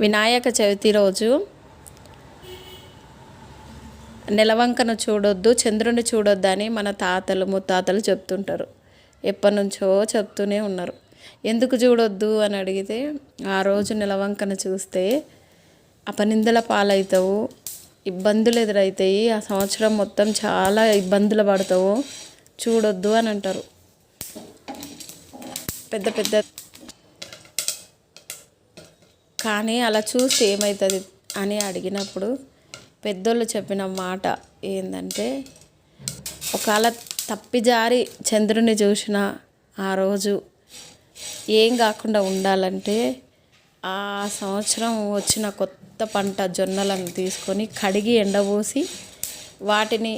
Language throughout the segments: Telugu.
వినాయక చవితి రోజు నెలవంకను చూడొద్దు చంద్రుని చూడొద్దు అని మన తాతలు ముత్తాతలు చెప్తుంటారు. ఎప్పటి నుంచో చెప్తూనే ఉన్నారు. ఎందుకు చూడొద్దు అని అడిగితే ఆ రోజు నెలవంకను చూస్తే అపనిందల పాలవుతావు ఇబ్బందులు ఎదురవుతాయి ఆ సంవత్సరం మొత్తం చాలా ఇబ్బందులు పడతావు చూడొద్దు అని అంటారు. పెద్ద పెద్ద కానీ అలా చూస్తే ఏమవుతుంది అని అడిగినప్పుడు పెద్దోళ్ళు చెప్పిన మాట ఏంటంటే ఒకవేళ తప్పిజారి చంద్రుని చూసిన ఆ రోజు ఏం కాకుండా ఉండాలంటే ఆ సంవత్సరం వచ్చిన కొత్త పంట జొన్నలను తీసుకొని కడిగి ఎండబోసి వాటిని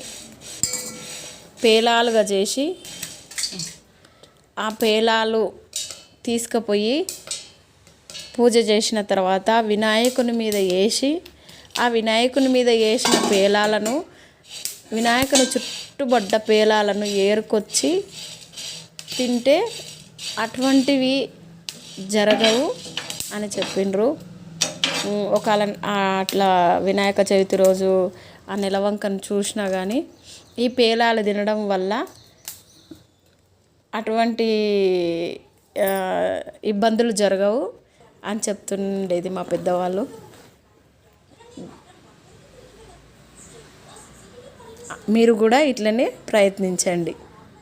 పేలాలుగా చేసి ఆ పేలాలు తీసుకుపోయి పూజ చేసిన తర్వాత వినాయకుని మీద వేసి ఆ వినాయకుని మీద వేసిన పేలాలను వినాయకుని చుట్టుబడ్డ పేలాలను ఏరుకొచ్చి తింటే అటువంటివి జరగవు అని చెప్పిండ్రు. ఒకవేళ అట్లా వినాయక చవితి రోజు ఆ నెలవంకను చూసినా కానీ ఈ పేలాలు తినడం వల్ల అటువంటి ఇబ్బందులు జరగవు. అని చెప్తుండేది మా పెద్దవాళ్ళు. మీరు కూడా ఇట్లనే ప్రయత్నించండి.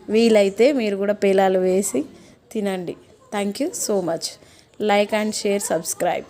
వీలైతే మీరు కూడా పేలాలు వేసి తినండి. Thank you so much like and share subscribe